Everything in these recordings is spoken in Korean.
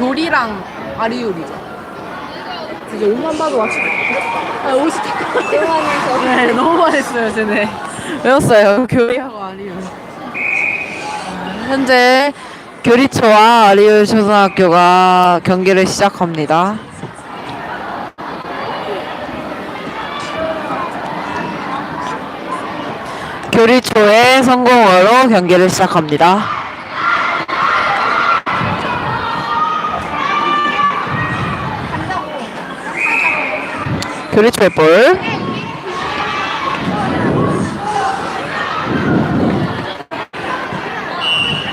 교리랑 아리율이죠. 이제 옷만 봐도 맞추 아, 옷이. 대화하면서 네, 너무 많았어요, 쟤네. 외웠어요. 교리하고 아리율. 현재 교리초와 아리율 초등학교가 경기를 시작합니다. 교리초의 성공으로 경기를 시작합니다. 교리초의 볼.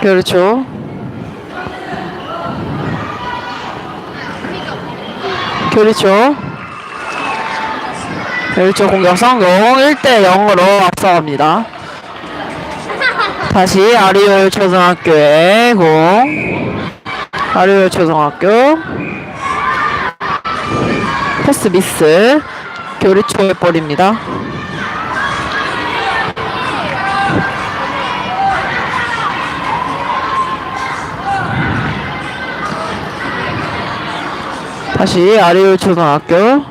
그렇죠. 그렇죠. 그렇죠. 공격 성공 1대 0으로 앞서갑니다. 다시 아리올 초등학교의 공. 아리올 초등학교. 패스 미스. 교리초의 볼입니다. 다시 아리올 초등학교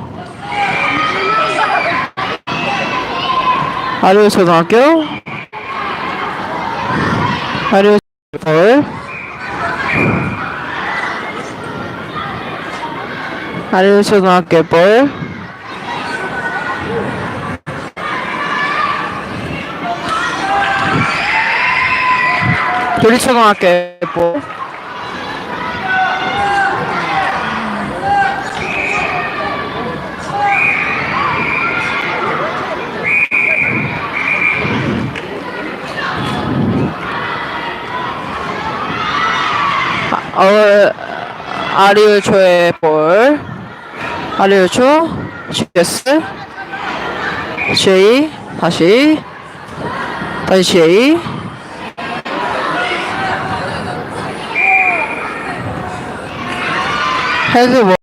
아리올 초등학교 아리올 볼 아리올 초등학교 볼. 교리 초등학교 볼. 어, 아리우초의 볼 아리우초 GS J 다시. 다시 J 헤드볼.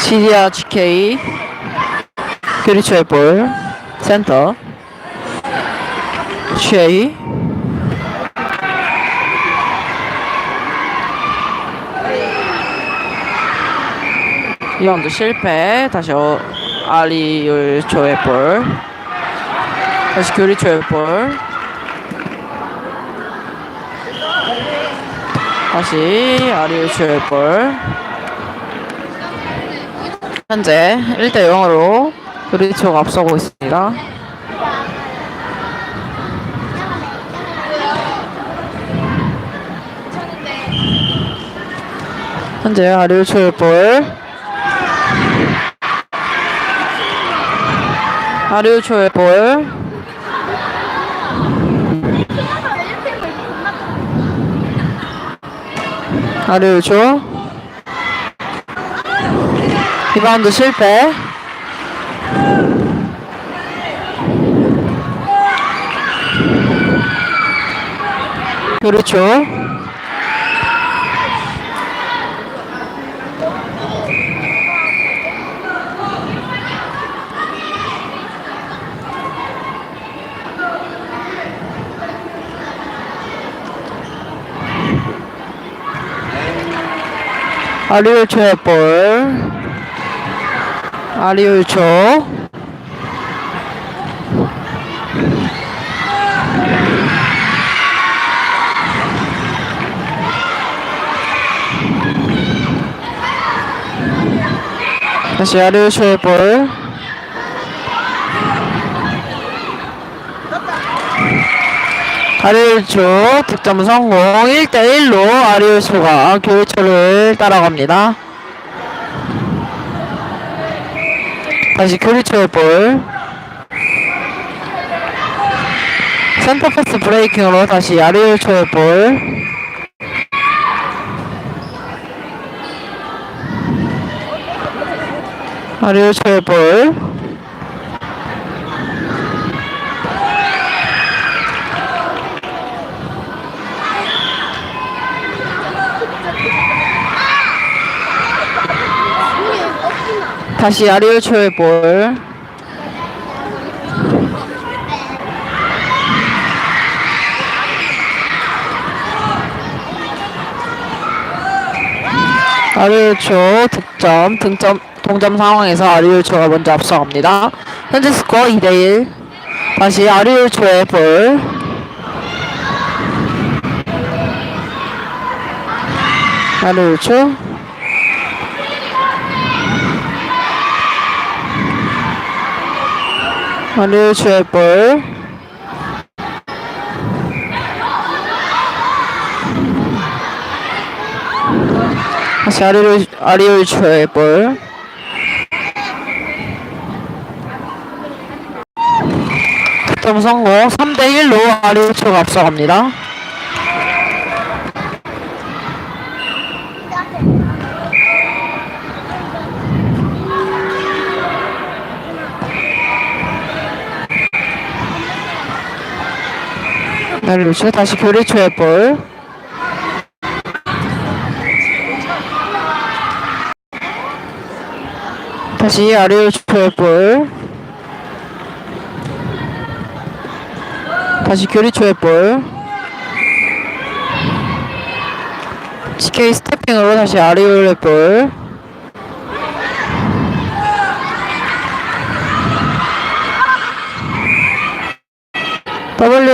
지리아 GK 그리초의 볼. 센터. J 이라운드 실패. 다시 어, 아리율 조의 볼. 다시 교리 조의 볼. 다시 아리율 조의 볼. 현재 1대 0으로 교리초가 앞서고 있습니다. 현재 아리율 조의 볼. 자료출볼 아류조 리바운드 실패? 그렇죠? 阿牛超白，阿牛超，那是阿牛超白。 아리울초 득점 성공. 1대1로 아리울초가 교리초를 따라갑니다. 다시 교리초의 볼. 센터 패스 브레이킹으로 다시 아리울초의 볼. 아리울초의 볼 다시 아리올초의 볼. 아리울초 득점, 등점, 동점 상황에서 아리울초가 먼저 앞서갑니다. 현재 스코어 2대 1. 다시 아리울초의 볼. 아리울초. 아리울초의 볼. 다시 아리울, 아리울초의 볼. 득점 성공 3대1로 아리울초가 앞서갑니다. 아리울초 다시 교리초의 볼. 다시 아리울초의 볼. 다시 교리초의 볼. GK 스태핑으로 다시 아리울의 볼.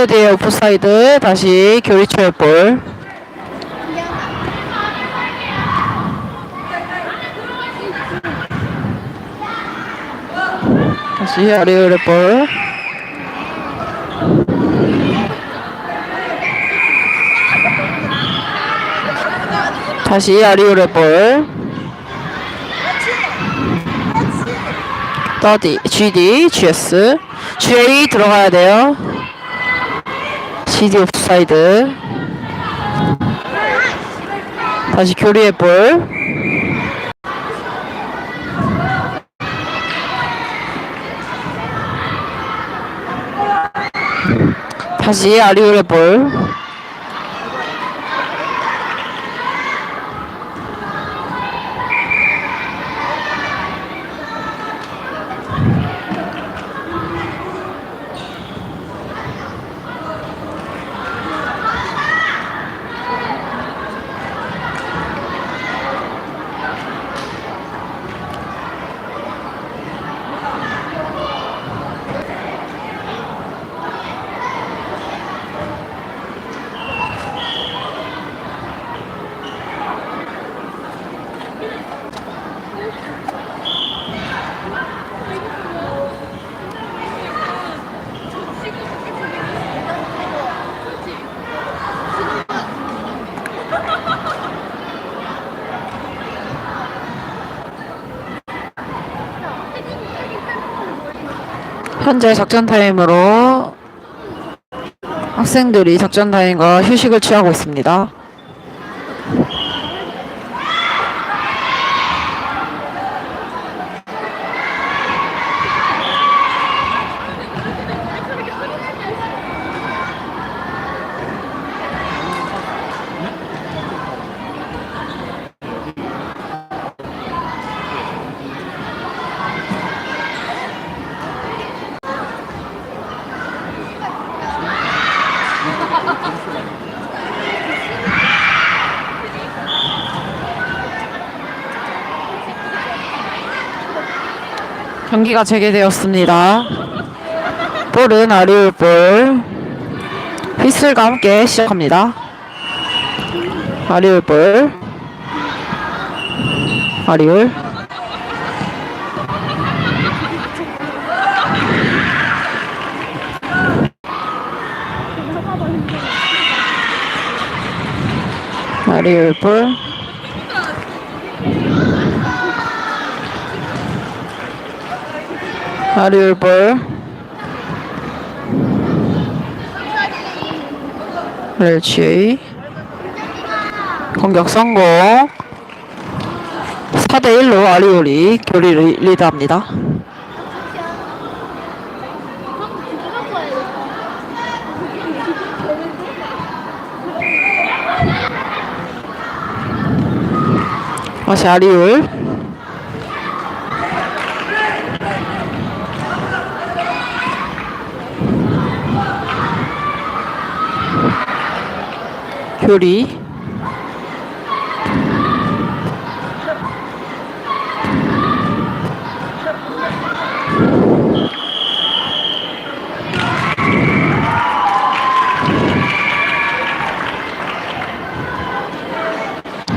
WD의 오프사이드 다시 교리초의 볼. 다시 아리울의 볼. 다시 아리울의 볼. 더디, GD, GS. GA 들어가야 돼요. GD 옵사이드. 다시 교리의 볼. 다시 아리울의 볼. 현재 작전 타임으로 학생들이 작전 타임과 휴식을 취하고 있습니다. 경기가 재개되었습니다. 볼은 아리울 볼. 휘슬과 함께 시작합니다. 아리울 볼. 아리울. 아리울 볼. 아리울 볼. 렐치. 공격 성공. 4대1로 아리올이 교리 리- 리드합니다. 다시 아리올. 교리.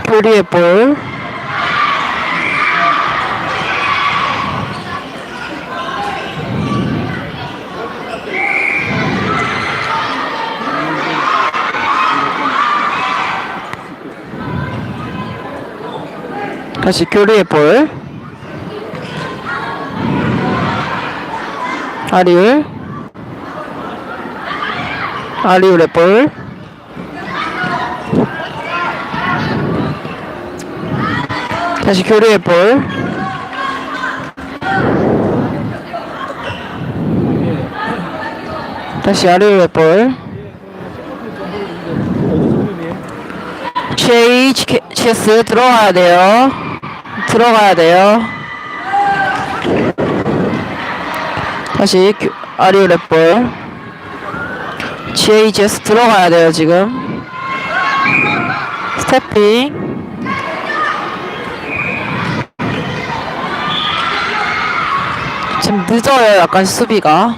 교리의 볼. 다시 교리의 볼. 아리울. 아리울의 볼. 다시 교리의 볼. 다시 아리울의 볼. 쉐 이 치스 들어가야 돼요. 들어가야 돼요. 다시 교- 아리울의 볼. GHS 들어가야 돼요 지금. 스태핑. 지금 늦어요 약간 수비가.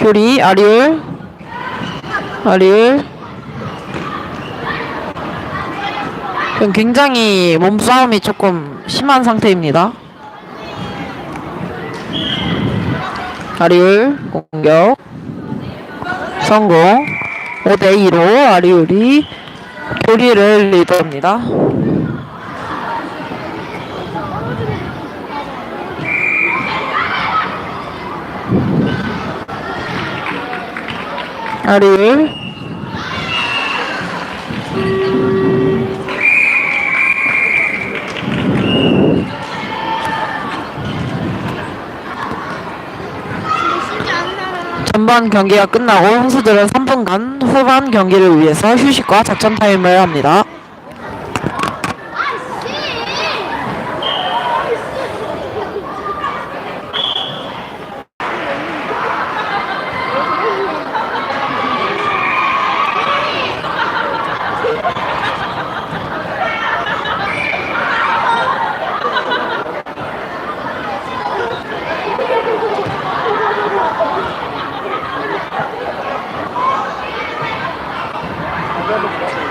교리 아리울. 아리울. 지금 굉장히 몸싸움이 조금 심한 상태입니다. 아리울 공격 성공 5대2로 아리울이 교리를 리드합니다. 아리울 전반 경기가 끝나고 선수들은 3분간 후반 경기를 위해서 휴식과 작전 타임을 합니다. Obrigado.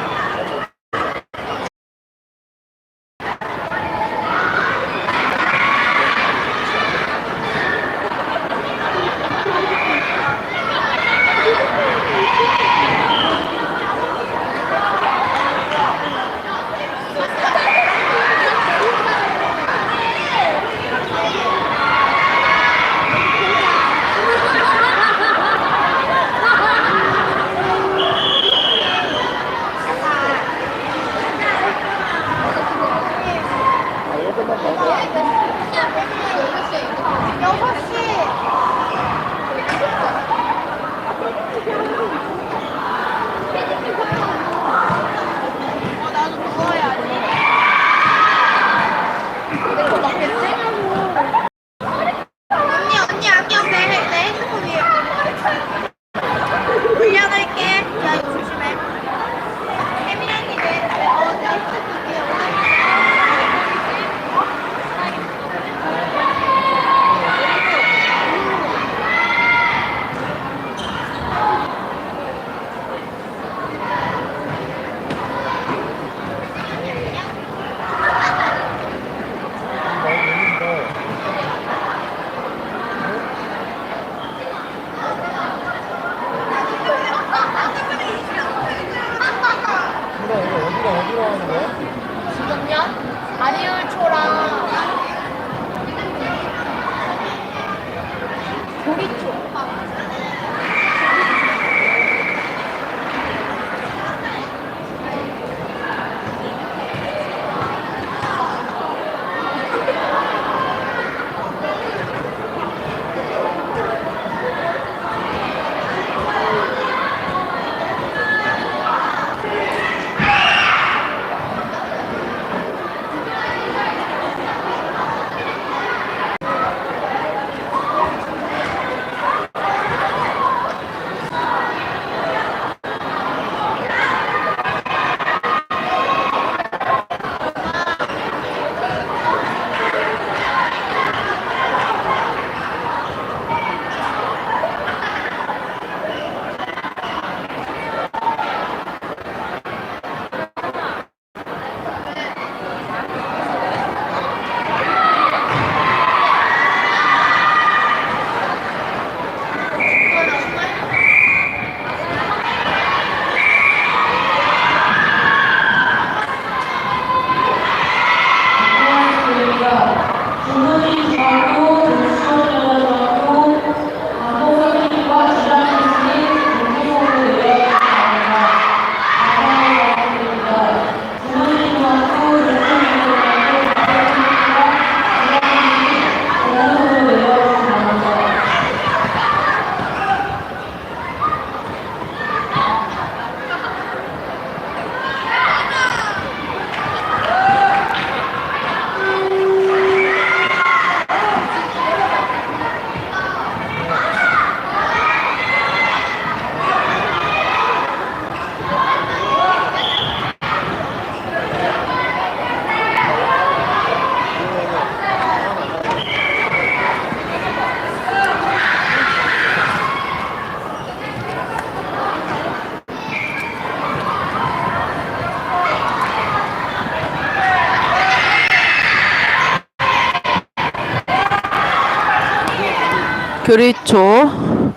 교리초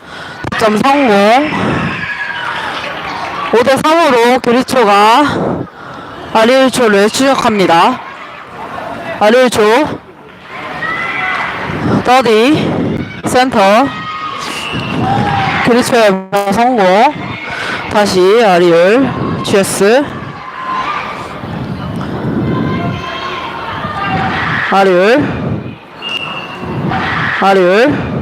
득점 성공. 5대 3으로 교리초가 아리울초를 추격합니다. 아리울초 더디 센터. 교리초의 성공. 다시 아리울 GS 아리울 아리울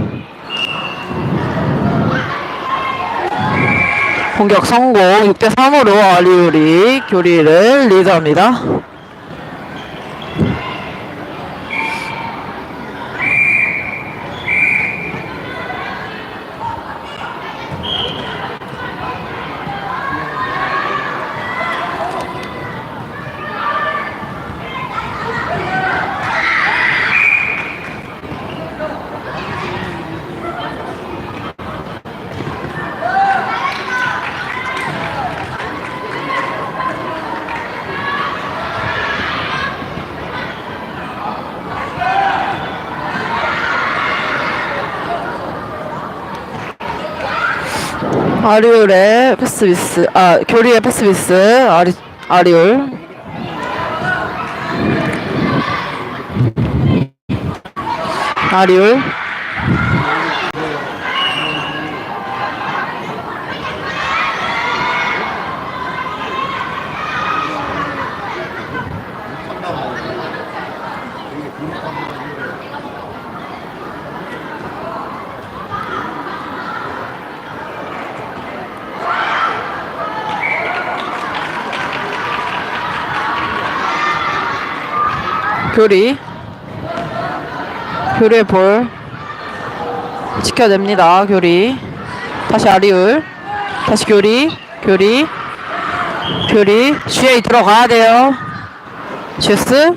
공격 성공 6대3으로 아리울이 교리를 리드합니다. 아리울의 패스비스, 아, 교리의 패스비스, 아리, 아리울. 아리울. 교리. 교리의 볼. 지켜냅니다, 교리. 다시 아리울. 다시 교리. 교리. 교리. 슈에이 들어가야 돼요. 슈스.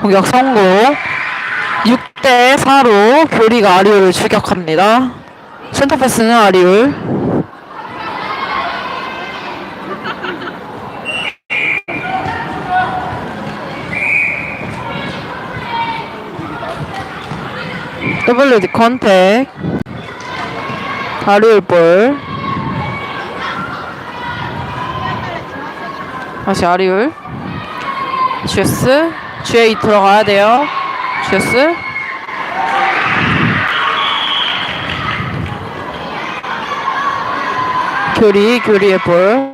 공격 성공. 6대 4로 교리가 아리울을 출격합니다. 센터 패스는 아리울. WD 컨택 아리울 볼. 다시 아리울 슈스. 슈에 들어가야 돼요. 슈스. 교리 교리의 볼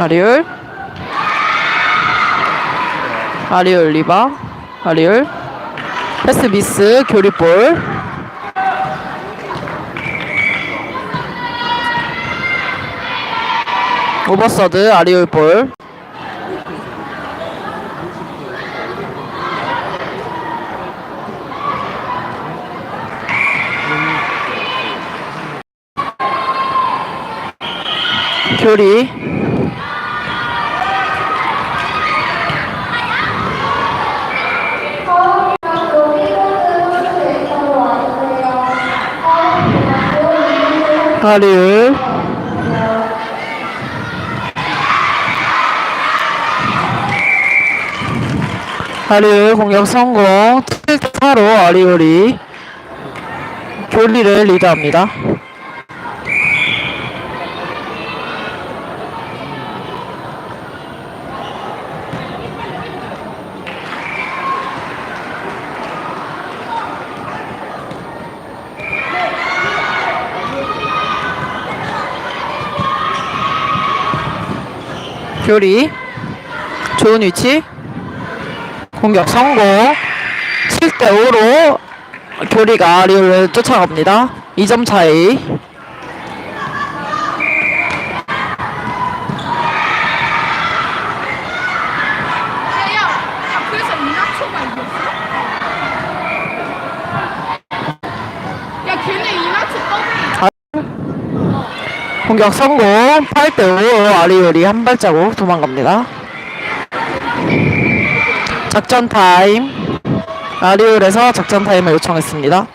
아리울 아리울 리바. 아리울 패스 미스 교리볼. 오버서드 아리울 볼. 교리 아리울 아리울 공격 성공. 7대4로 아리울이 교리를 리드합니다 교리 좋은 위치. 공격 성공. 7대 5로 교리가 아리올을 쫓아갑니다. 2점 차이 야, 야, 그래서 이나초가 이겼어? 야, 걔네 이나초 더블이야. 공격 성공. 8대5로 아리올이 한 발자국 도망갑니다. 작전 타임. 아리올에서 작전 타임을 요청했습니다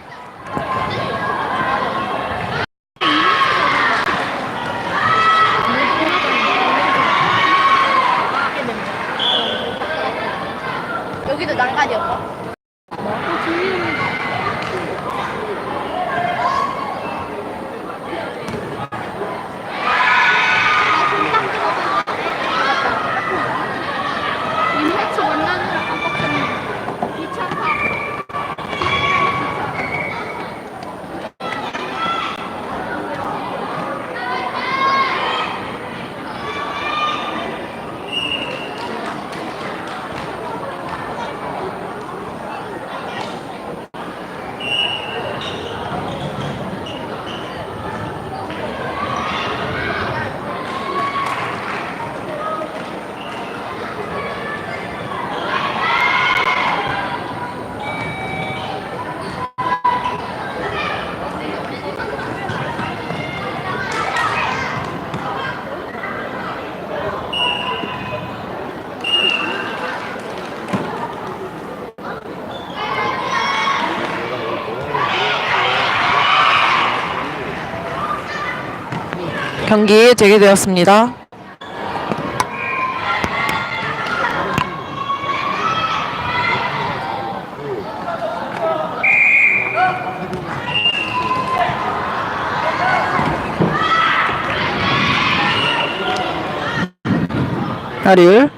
경기 재개되었습니다. 아리을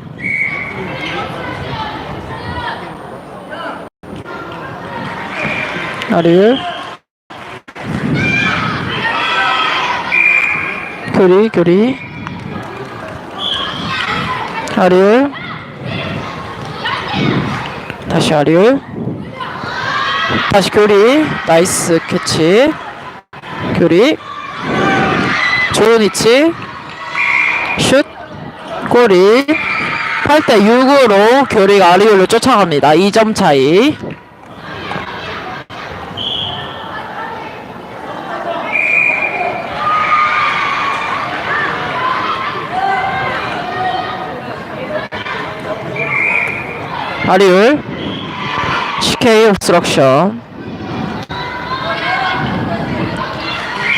아리을 교리 교리. 아리을 다시 아리을 다시 교리. 나이스 캐치. 교리. 좋은 위치. 슛. 골이 8대 6으로 교리가 아리올로 쫓아갑니다. 2점 차이 아리울 CK 옵스트럭션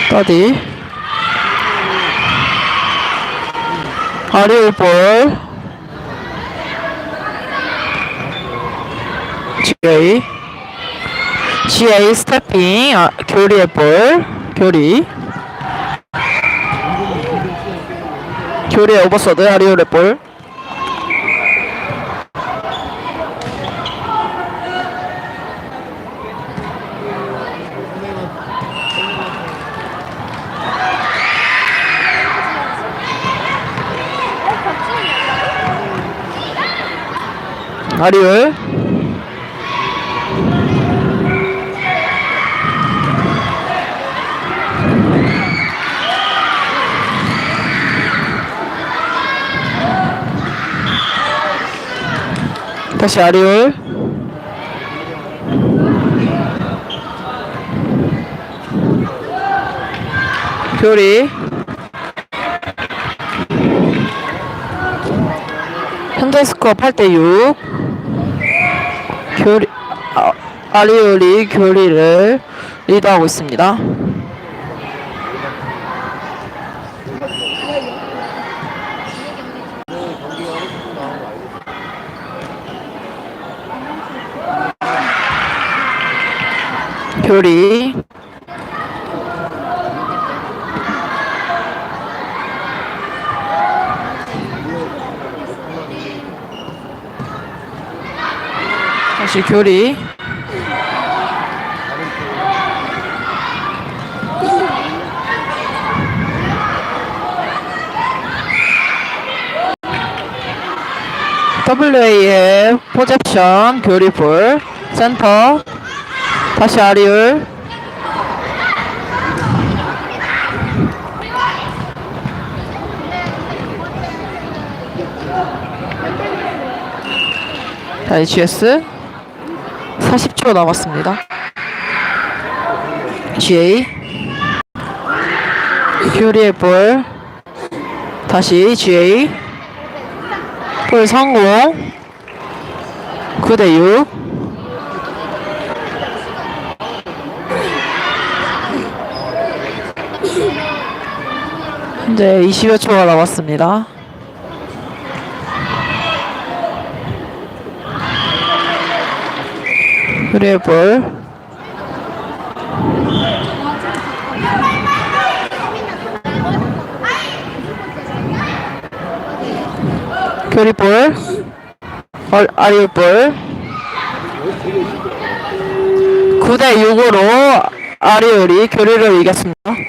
따디 아리울 볼 GA GA 스태핑 아, 교리의 볼. 교리. 교리의 오버서드 아리울의 볼 아리울 다시 아리울 교리. 현재 스코어 8대 6 교리 아, 아리올이 교리를 리드하고 있습니다. 교리 다시 교리 WA의 포셉션 교리볼 센터 다시 아리울 다시 GS 40초 남았습니다. GA 퓨리의 볼 다시 GA 볼 성공. 9대6 현재 20여 초가 남았습니다. 퓨리의 볼 교리볼 얼, 아리볼 9대 6으로 아리올이 교리를 이겼습니다.